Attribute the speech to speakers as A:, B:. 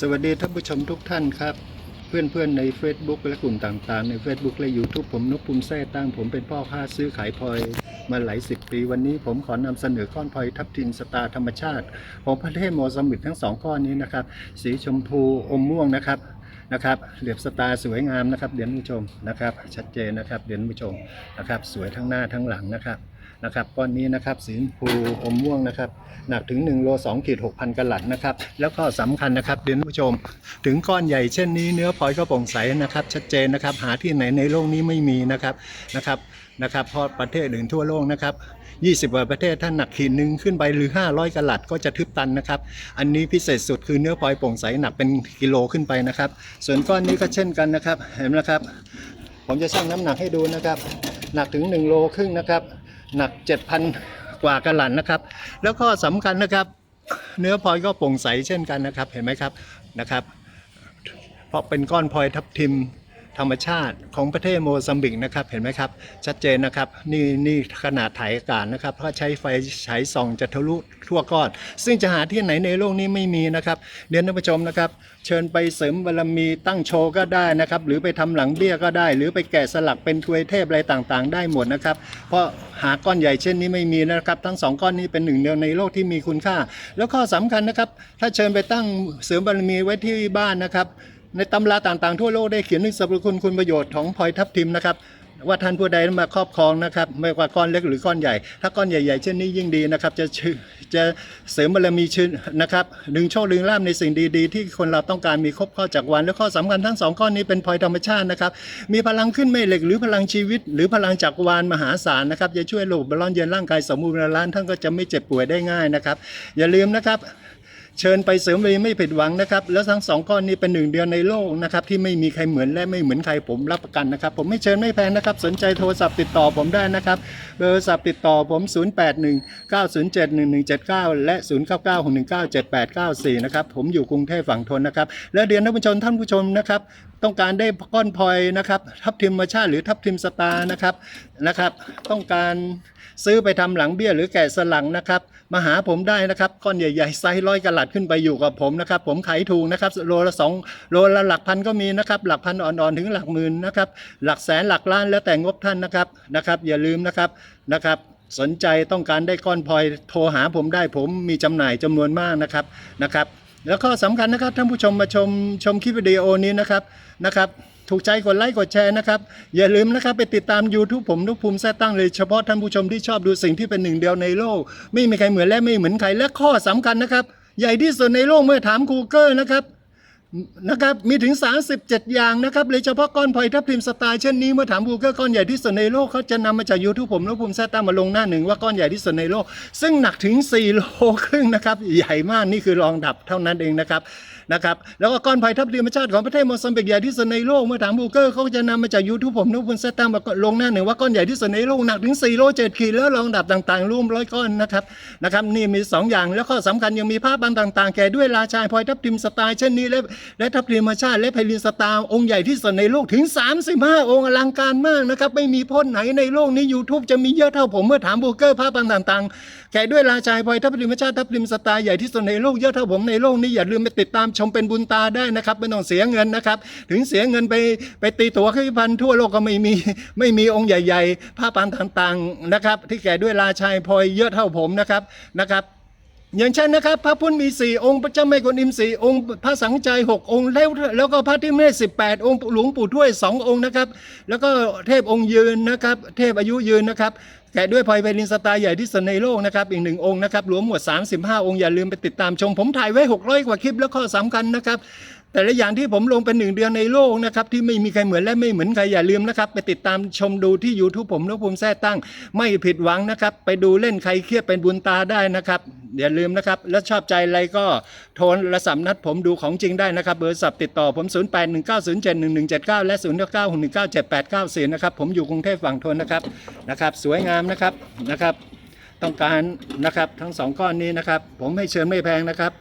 A: สวัสดีท่านผู้ชมทุกท่านครับ เพื่อนๆใน Facebook และกลุ่มต่างๆ ใน Facebook และ YouTube ผมนกภูมิแท้ตั้งผมเป็นพ่อค้าซื้อขายพลอยมาหลายสิบปี วันนี้ผมขอนำเสนอก้อนพลอยทับทิมสตาธรรมชาติ ของประเทศโมซัมบิกทั้งสองก้อนนี้นะครับ สีชมพูอมม่วงนะครับนะครับเหลียบสตาสวยงามนะครับเดี๋ยวผู้ชมนะครับ ชัดเจนนะครับเดี๋ยวผู้ชมนะครับ สวยทั้งหน้าทั้งหลังนะครับ นะครับก้อนนี้นะครับสีชมพูอมม่วงนะครับ หนักถึง1โล2ขีด6,000กะลัดนะครับ แล้วก็สำคัญนะครับเดี๋ยวผู้ชม ถึงก้อนใหญ่เช่นนี้เนื้อพลอยก็โปร่งใสนะครับ ชัดเจนนะครับ หาที่ไหนในโลกนี้ไม่มีนะครับนะครับนะครับเพราะประเทศอื่นทั่วโลกนะครับ20กว่าประเทศถ้าหนักขีดหนึ่งขึ้นไปหรือ 500กะลัดก็จะทึบตันนะครับ อันนี้พิเศษสุดคือเนื้อพลอยโปร่งใสหนักเป็นกิโลขึ้นไปนะครับ ส่วนก้อนนี้ก็เช่นกันนะครับ เห็นไหมครับ ผมจะชั่งน้ำหนักให้ดูนะครับ หนักถึง1โลครึ่งนะครับ หนัก 7,000 กว่ากะหลันนะครับ แล้วก็สำคัญนะครับ เนื้อพลอยก็โปร่งใสเช่นกันนะครับ เห็นไหมครับนะครับ เพราะเป็นก้อนพลอยทับทิม ธรรมชาติของประเทศโมซัมบิกนะครับ เห็นไหมครับ ชัดเจนนะครับ นี่นี่ขนาดถ่ายอากาศนะครับเพราะใช้ไฟฉายส่องจะทะลุทั่วก้อน ซึ่งจะหาที่ไหนในโลกนี้ไม่มีนะครับเรียนท่านผู้ชมนะครับ เชิญไปเสริมบารมีตั้งโชว์ก็ได้นะครับ หรือไปทำหลังเบี้ยก็ได้ หรือไปแกะสลักเป็นทวยเทพอะไรต่างๆ ได้หมดนะครับ เพราะหาก้อนใหญ่เช่นนี้ไม่มีนะครับ ทั้งสองก้อนนี้เป็นหนึ่งเดียวในโลกที่มีคุณค่า แล้วข้อสำคัญนะครับ ถ้าเชิญไปตั้งเสริมบารมีไว้ที่บ้านนะครับ ในตำราต่างๆทั่วโลกได้เขียนถึงสรรพคุณคุณประโยชน์ของพลอยทับทิมนะครับว่าท่านผู้ใดมาครอบครองนะครับไม่ว่าก้อนเล็กหรือก้อนใหญ่ ถ้าก้อนใหญ่ๆ เช่นนี้ยิ่งดีนะครับ จะชื่อจะเสริมบารมีชื่นนะครับดึงโชคดึงลาภในสิ่งดีๆ ที่คนเราต้องการมีครบข้อจากวัน และข้อสำคัญทั้งสองก้อนนี้เป็นพลอยธรรมชาตินะครับ มีพลังขึ้นไม่เหล็กหรือพลังชีวิต หรือพลังจักรวาลมหาศาลนะครับจะช่วยหลบบร้อนเย็นร่างกายสมบูรณ์ล้านท่านก็จะไม่เจ็บป่วยได้ง่ายนะครับ อย่าลืมนะครับ เชิญไปเสริมเลยไม่ผิดหวังนะครับ แล้วทั้งสองก้อนนี้เป็นหนึ่งเดียวในโลกนะครับที่ไม่มีใครเหมือนและไม่เหมือนใครผมรับประกันนะครับ ผมไม่เชิญไม่แพงนะครับ สนใจโทรศัพท์ติดต่อผมได้นะครับเบอร์โทรศัพท์ติดต่อผม 0819071179 และ 0996197894 นะครับผมอยู่กรุงเทพฝั่งทนนะครับ และเรียนท่านผู้ชมท่านผู้ชมนะครับต้องการได้ก้อนพลอยนะครับทับทิมธรรมชาติหรือทับทิมสตาร์นะครับนะครับ ต้องการซื้อไปทำหลังเบี้ยหรือแกะสลักนะครับมาหาผมได้นะครับก้อนใหญ่ๆไซส์ร้อยกะลัดขึ้นไปอยู่กับผมนะครับ ผมขายถูกนะครับโลละสองโลละหลักพันก็มีนะครับ หลักพันอ่อนๆถึงหลักหมื่นนะครับ หลักแสนหลักล้านแล้วแต่งบท่านนะครับนะครับ อย่าลืมนะครับนะครับสนใจต้องการได้ก้อนพลอยโทรหาผมได้ผมมีจำหน่ายจำนวนมากนะครับนะครับ แล้วก็สำคัญนะครับท่านผู้ชมมาชมชมคลิปวิดีโอนี้นะครับนะครับถูกใจกดไลค์กดแชร์นะครับ อย่าลืมนะครับไปติดตาม YouTube ผมนุกภูมิแท้ตั้งเลยเฉพาะท่านผู้ชมที่ชอบดูสิ่งที่เป็นหนึ่งเดียวในโลก ไม่มีใครเหมือนและไม่เหมือนใครและข้อสำคัญนะครับ ใหญ่ที่สุดในโลกเมื่อถาม Google นะครับ นะครับมีถึง 37 อย่างนะครับเลยเฉพาะก้อนพลอยทับทิมสไตล์เช่นนี้เมื่อถาม Google ก้อนใหญ่ที่สุดในโลกเขาจะนำมาจาก YouTube ผมแล้วภูมิแท้ตั้งมาลงหน้าหนึ่งว่าก้อนใหญ่ที่สุดในโลก ซึ่งหนักถึง 4 โลครึ่งนะครับใหญ่มากนี่คือรองดับเท่านั้นเองนะครับนะครับแล้วก็ก้อนพลอยทับทิมชาติของประเทศโมซัมบิกใหญ่ที่สุดในโลกเมื่อถาม Google เขาจะนำมาจาก YouTube ผมนุกภูมิแท้ตั้งมาลงหน้าหนึ่งว่าก้อนใหญ่ที่สุดในโลกหนักถึง 4 โล7ขีดแล้วรองดับต่างๆรวมร้อยก้อนนะครับนะครับนี่มี 2 อย่างแล้วข้อสำคัญยังมีภาพบางต่าง ๆ แก่ด้วยราชาพลอยทับทิมสไตล์เช่นนี้และและทับทิมธรรมชาติและไพลินสตาร์องค์ใหญ่ที่สุดในโลกถึง 35 องค์อลังการมากนะครับ ไม่มีพ่นไหนในโลกนี้ YouTube จะมีเยอะเท่าผมเมื่อถามบูเกอร์ภาพบางต่างๆแก่ด้วยราชาพลอยทับทิมธรรมชาติทับทิมสตล์ใหญ่ที่สุดในโลกเยอะเท่าผมในโลกนี้อย่าลืมไปติดตามชมเป็นบุญตาได้นะครับไม่ต้องเสียเงินนะครับ ถึงเสียเงินไปไปตีตั๋วขึ้นพันทั่วโลกก็ไม่มีไม่มีองค์ใหญ่ ๆ ภาพปานต่างๆนะครับ ที่แก่ด้วยราชาพลอยเยอะเท่าผมนะครับนะครับ อย่างเช่นนะครับ พระพุทธมีสี่องค์ พระเจ้าแม่กวนอิมสี่องค์ พระสังใจหกองค์ แล้วแล้วก็พระที่เมสิบแปดองค์หลวงปู่ถ้วยสององค์นะครับ แล้วก็เทพองค์ยืนนะครับ เทพอายุยืนนะครับแกะด้วยพลอยไวลินสไตล์ใหญ่ที่สุดในโลกนะครับอีกหนึ่งองค์นะครับรวมหมด 35 องค์อย่าลืมไปติดตามชมผมถ่ายไว้ 600 กว่าคลิปแล้วข้อสำคัญนะครับ แต่ละอย่างที่ผมลงเป็นหนึ่งเดียวในโลกนะครับที่ไม่มีใครเหมือนและไม่เหมือนใครอย่าลืมนะครับ ไปติดตามชมดูที่ YouTube ผมนกภูมิแท้ตั้ง ไม่ผิดหวังนะครับ ไปดูเล่นใครเครียดเป็นบุญตาได้นะครับ อย่าลืมนะครับ แล้วชอบใจอะไรก็โทรละสามนัดผมดูของจริงได้นะครับเบอร์สับติดต่อผม 0819071179 และ 0 9 9 1 9 7 8 9 4นะครับผมอยู่กรุงเทพฝั่งทนนะครับนะครับ สวยงามนะครับนะครับ ต้องการนะครับทั้งสองก้อนนี้นะครับ ผมให้เชิญไม่แพงนะครับ